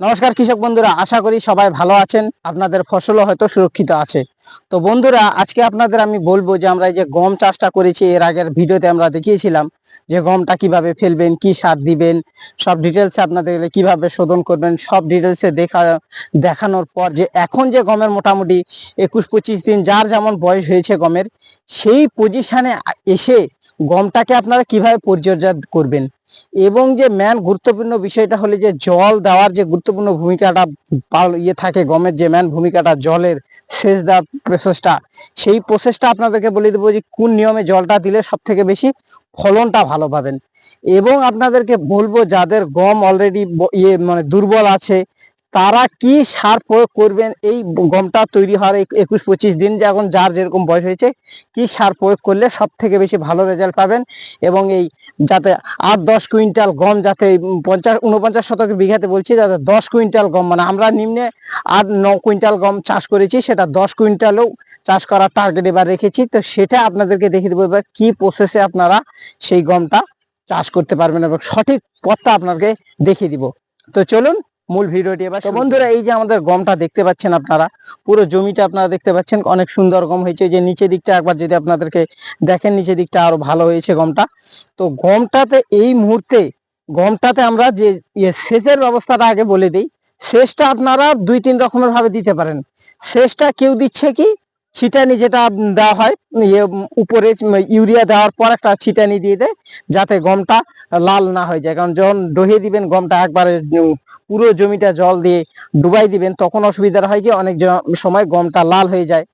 নমস্কার কৃষক বন্ধুরা, আশা করি সবাই ভালো আছেন। আপনাদের ফসলও হয়তো সুরক্ষিত আছে। তো বন্ধুরা, আজকে আপনাদের আমি বলব যে আমরা এই যে গম চাষটা করেছি, এর আগের ভিডিওতে আমরা দেখিয়েছিলাম যে গমটা কীভাবে ফেলবেন, কি সার দিবেন, সব ডিটেলসে আপনাদের কীভাবে শোধন করবেন, সব ডিটেলসে দেখা, দেখানোর পর যে এখন যে গমের মোটামুটি একুশ পঁচিশ দিন, যার যেমন বয়স হয়েছে গমের, সেই পজিশনে এসে গমটাকে আপনারা কীভাবে পরিচর্যা করবেন? এবং যে ম্যান গুরুত্বপূর্ণ বিষয়টা হলে যে জল দেওয়ার যে গুরুত্বপূর্ণ ভূমিকাটা ইয়ে থাকে, গমের যে ম্যান ভূমিকাটা, জলের সেচ দেওয়ার প্রসেসটা সেই প্রসেসটা আপনাদেরকে বলে দেবো যে কোন নিয়মে জলটা দিলে সব থেকে বেশি ফলনটা ভালো পাবেন। এবং আপনাদেরকে বলব, যাদের গম অলরেডি ইয়ে মানে দুর্বল আছে তারা কি সার প্রয়োগ করবেন? এই গমটা তৈরি হওয়ার একুশ পঁচিশ দিন যখন যার যেরকম বয়স হয়েছে, কি সার প্রয়োগ করলে সব থেকে বেশি ভালো রেজাল্ট পাবেন? এবং এই যাতে আট দশ কুইন্টাল গম যাতে পঞ্চাশ উনপঞ্চাশ শতক বিঘাতে বলছি, যাতে দশ কুইন্টাল গম মানে আমরা নিম্নে আট, ন কুইন্টাল গম চাষ করেছি, সেটা দশ কুইন্টালও চাষ করার টার্গেট এবার রেখেছি। তো সেটা আপনাদেরকে দেখিয়ে দেবো এবার কী প্রসেসে আপনারা সেই গমটা চাষ করতে পারবেন এবং সঠিক পথটা আপনাকে দেখিয়ে দিব। তো চলুন মূল ভিডিওটি এবার তো বন্ধুরা এই যে আমাদের গমটা দেখতে পাচ্ছেন আপনারা পুরো জমিটা আপনারা দেখতে পাচ্ছেন অনেক সুন্দর গম হয়েছে। যে নিচে দিকটা একবার যদি আপনাদেরকে দেখেন নিচে দিকটা আরও ভালো হয়েছে গমটা। তো গমটাতে এই মুহূর্তে গমটাতে আমরা যে ইয়ে সেচের ব্যবস্থাটা আগে বলে দিই সেচটা আপনারা দুই তিন রকমের ভাবে দিতে পারেন। সেচটা কেউ দিচ্ছে কি? ছিটানি যেটা দেওয়া হয় ইয়ে উপরে ইউরিয়া দেওয়ার পর একটা ছিটানি দিয়ে দেয় যাতে গমটা লাল না হয়ে যায়। কারণ যখন ডহিয়ে দিবেন গমটা একবারে পুরো জমিটা জল দিয়ে ডুবাই দিবেন, তখন অসুবিধা হয় যে অনেক সময় গমটা লাল হয়ে যায়।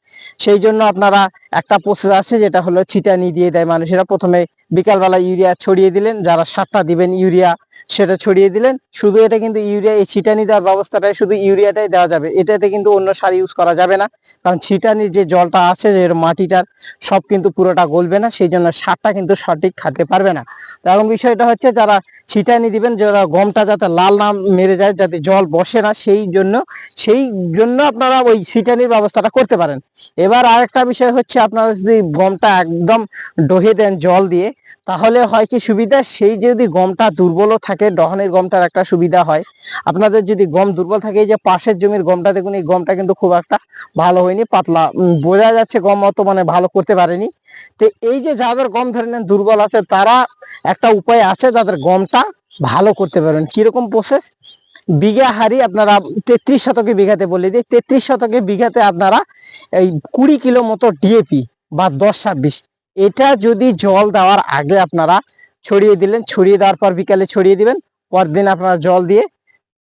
সেই জন্য আপনারা একটা প্রসেস আছে, যেটা হলো ছিটানি দিয়ে দেয় মানুষেরা। প্রথমে বিকালবেলা ইউরিয়া ছড়িয়ে দিলেন, যারা সারটা দিবেন ইউরিয়া, সেটা ছড়িয়ে দিলেন। শুধু এটা কিন্তু ইউরিয়া, এই ছিটানি দেওয়ার ব্যবস্থাটাই শুধু ইউরিয়াটাই দেওয়া যাবে। এটাতে কিন্তু অন্য সার ইউজ করা যাবে না। কারণ ছিটানির যে জলটা আছে, যে মাটিটার, সব কিন্তু পুরোটা গলবে না। সেই জন্য সারটা কিন্তু সঠিক খাতে পারবে না। এখন বিষয়টা হচ্ছে, যারা ছিটানি দিবেন, যারা গমটা যাতে লাল না মেরে যায় যাতে জল বসে না, সেই জন্য সেই জন্য আপনারা ওই সিটানির ব্যবস্থাটা করতে পারেন। এবার আরেকটা বিষয় হচ্ছে, আপনারা যদি গমটা একদম ডহে দেন জল দিয়ে, তাহলে হয় কি সুবিধা, সেই যদি গমটা দুর্বলও থাকে, দহনের গমটার একটা সুবিধা হয়। আপনাদের যদি গম দুর্বল থাকে, এই যে পাশের জমির গমটা দেখুন, এই গমটা কিন্তু খুব একটা ভালো হয়নি, পাতলা বোঝা যাচ্ছে গম অত মানে ভালো করতে পারেনি। তো এই যে যাদের গম ধরে নেন দুর্বল আছে, তারা একটা উপায় আছে যাদের গমটা ভালো করতে পারবেন কীরকম প্রসেস বিঘা হারি আপনারা তেত্রিশ শতকে বিঘাতে বলে দিই। তেত্রিশ শতকে বিঘাতে আপনারা এই কুড়ি কিলো মতো ডিএপি বা দশ ছাব্বিশ। এটা যদি জল দেওয়ার আগে আপনারা ছড়িয়ে দিলেন, ছড়িয়ে দেওয়ার পর বিকালে ছড়িয়ে দিবেন, পরদিন আপনারা জল দিয়ে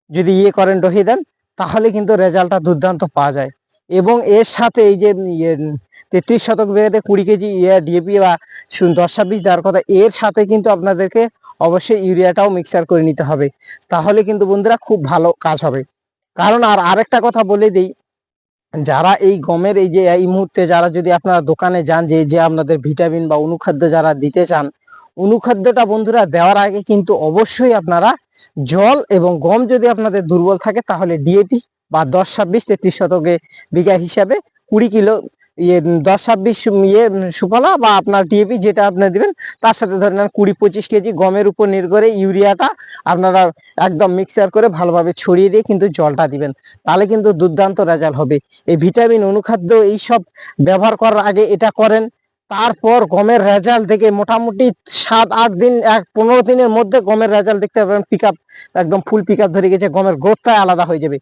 যদি ইয়ে করেন, ডহিয়ে দেন, তাহলে কিন্তু রেজাল্টটা দুর্দান্ত পাওয়া যায়। এবং এর সাথে এই যে ইয়ে তেত্রিশ শতক বিঘাতে কুড়ি কেজি ইয়ে ডিএপি বা দশ ছাব্বিশ দেওয়ার কথা, এর সাথে কিন্তু আপনাদেরকে অবশ্যই ইউরিয়াটাও মিক্সার করে নিতে হবে। তাহলে কিন্তু বন্ধুরা খুব ভালো কাজ হবে। কারণ আর আরেকটা কথা বলে দিই, যারা এই গমের এই যে, এই মুহূর্তে যারা যদি আপনারা দোকানে যান, যে যে আপনাদের ভিটামিন বা অনুখাদ্য যারা দিতে চান, অনুখাদ্যটা বন্ধুরা দেওয়ার আগে কিন্তু অবশ্যই আপনারা জল এবং গম যদি আপনাদের দুর্বল থাকে, তাহলে ডিএপি বা দশ ছাব্বিশ তেত্রিশ শতকে বিঘা হিসাবে কুড়ি কিলো ইয়ে দশ ছাব্বিশ ইয়ে সুফলা বা আপনার ডিএপি যেটা আপনি দিবেন, তার সাথে ধরে নেন কুড়ি পঁচিশ কেজি গমের উপর নির্ভর ইউরিয়াটা আপনারা একদম মিক্সার করে ভালোভাবে ছড়িয়ে দিয়ে কিন্তু জলটা দিবেন। তাহলে কিন্তু দুর্দান্ত রেজাল্ট হবে। এই ভিটামিন অনুখাদ্য, এইসব ব্যবহার করার আগে এটা করেন তারপর গমের রেজাল্ট দেখে মোটামুটি সাত, আট দিন, এক, পনেরো দিনের মধ্যে গমের রেজাল্ট দেখতে পাবেন। পিক একদম ফুল পিক ধরে গেছে, গমের গ্রোথটাই আলাদা হয়ে যাবে।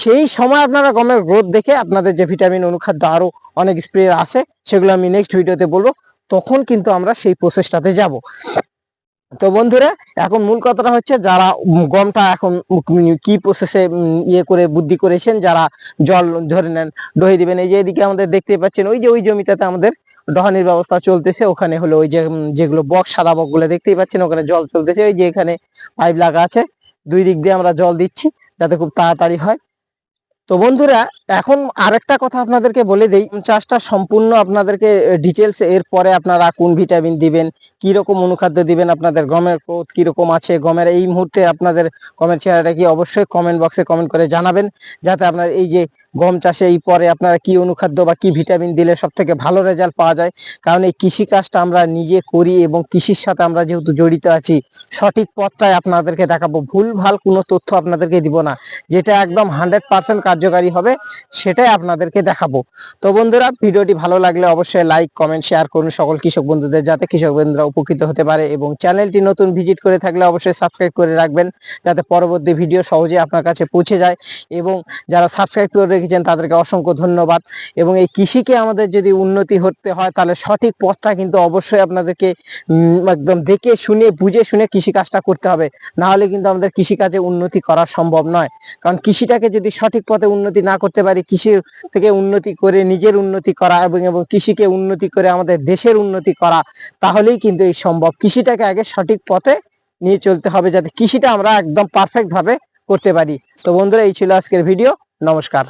সেই সময় আপনারা গমের গ্রোথ দেখে আপনাদের যে ভিটামিন অনুখাদ্য আরও অনেক স্প্রে আছে, সেগুলো আমি নেক্সট ভিডিওতে বলব। তখন কিন্তু আমরা সেই প্রসেসটাতে যাব। তো বন্ধুরা, এখন মূল কথাটা হচ্ছে যারা গমটা এখন কি প্রসেসে ইয়ে করে, বুদ্ধি করেছেন, যারা জল ধরে নেন দহি দিবেন, এই যে এদিকে আমাদের দেখতে পাচ্ছেন, ওই যে ওই জমিটাতে আমাদের দহনের ব্যবস্থা চলতেছে, ওখানে হলো ওই যে যেগুলো বক্স সাদা বকগুলো দেখতেই পাচ্ছেন, ওখানে জল চলতেছে, ওই যে এখানে পাইপ লাগা আছে, দুই দিক দিয়ে আমরা জল দিচ্ছি, যাতে খুব তাড়াতাড়ি হয়। তো বন্ধুরা, এখন আরেকটা কথা আপনাদেরকে বলে দেই চাষটা সম্পূর্ণ আপনাদেরকে ডিটেলস এর পরে আপনারা কোন ভিটামিন দিবেন কি রকম অনুখাদ্য দিবেন, আপনাদের গমের গ্রোথ কীরকম আছে, গমের এই মুহূর্তে আপনাদের গমের চেহারাটা কি অবশ্যই কমেন্ট বক্সে কমেন্ট করে জানাবেন, যাতে আপনার এই যে গম চাষে এই পরে আপনারা কি অনুখাদ্য বা কি ভিটামিন দিলে সব থেকে ভালো রেজাল্ট পাওয়া যায়? কারণ এই কৃষি কাজটা আমরা নিজে করি এবং কৃষির সাথে আমরা যেহেতু জড়িত আছি, সঠিক পথটাই আপনাদেরকে দেখাবো। ভুল ভালো কোনো তথ্য আপনাদেরকে দিব না। যেটা একদম হান্ড্রেড পার্সেন্ট কার্যকারী হবে, সেটাই আপনাদেরকে দেখাবো। তো বন্ধুরা, ভিডিওটি ভালো লাগলে অবশ্যই লাইক, কমেন্ট, শেয়ার করুন সকল কৃষক বন্ধুদের, যাতে কৃষক বন্ধুরা উপকৃত হতে পারে এবং চ্যানেলটি নতুন ভিজিট করে থাকলে অবশ্যই সাবস্ক্রাইব করে রাখবেন, যাতে পরবর্তী ভিডিও সহজে আপনার কাছে পৌঁছে যায় এবং যারা সাবস্ক্রাইব করে রেখেছেন তাদেরকে অসংখ্য ধন্যবাদ। এবং এই কৃষিকে আমাদের যদি উন্নতি হতে হয়, তাহলে সঠিক পথটা কিন্তু অবশ্যই আপনাদেরকে একদম দেখে শুনে, বুঝে শুনে কৃষি কাজটা করতে হবে। না হলে কিন্তু আমাদের কৃষিকাজে উন্নতি করা সম্ভব নয়। কারণ কৃষিটাকে যদি সঠিক পথে উন্নতি না করতে পারি, কৃষি থেকে উন্নতি করে নিজের উন্নতি করা এবং এবং কৃষিকে উন্নতি করে আমাদের দেশের উন্নতি করা, তাহলেই কিন্তু এই সম্ভব। কৃষিটাকে আগে সঠিক পথে নিয়ে চলতে হবে, যাতে কৃষিটা আমরা একদম পারফেক্ট ভাবে করতে পারি। তো বন্ধুরা, এই ছিল আজকের ভিডিও। নমস্কার।